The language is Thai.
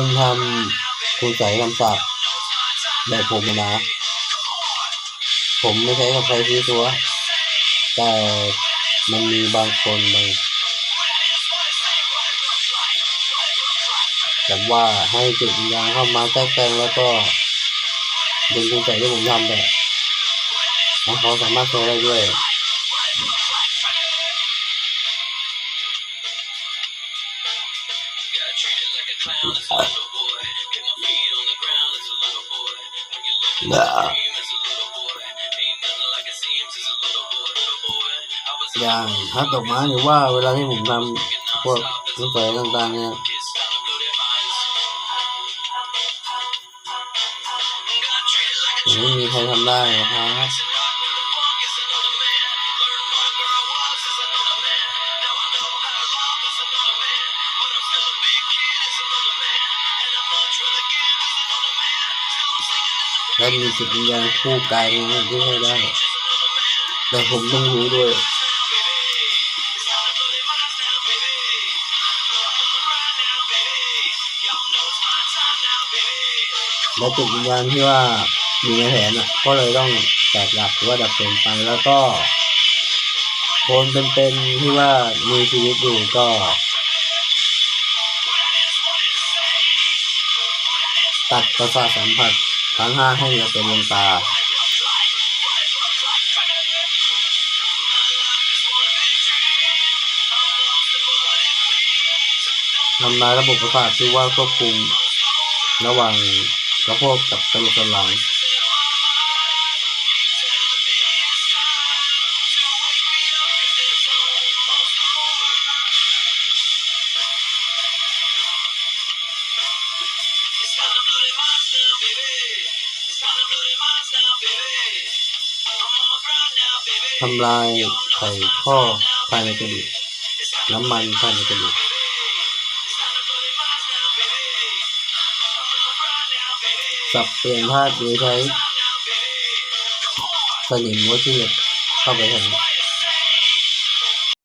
คนทำคุณใส่คำสาปแบบผมนะ ผมไม่ใช้กับใครที่ตัว แต่มันมีบางคนบางแบบว่าให้จิตวิญญาณเข้ามาแทรกแซงแล้วก็ดึงคุณใส่ที่ผมทำแบบแล้วเขาสามารถโชว์ได้ด้วย อย่างทัดดอกไม้หรือว่าเวลาที่ผมทำ และมีจิตวิญญาณคู่กายนี้ที่ให้ได้ แต่ผมต้องรู้ด้วยและจิตวิญญาณที่ว่ามีแผนอะ ก็เลยต้องแตกดับหรือว่าดับสูญไปแล้วก็คนเป็นๆที่ว่ามีชีวิตอยู่ก็ ตัดประสาทสัมผัสทั้งห้าให้เหลือเป็นดวงตา ทำลายระบบประสาทที่ว่าควบคุมระหว่างกระโพกกับกระโหลกหลัง ทำลายไข่ข้อภายในกระดูกน้ำมันภายในกระดูกสับเปลี่ยนธาตุโดยใช้สนิมวัตถุเหล็กเข้าไปแทน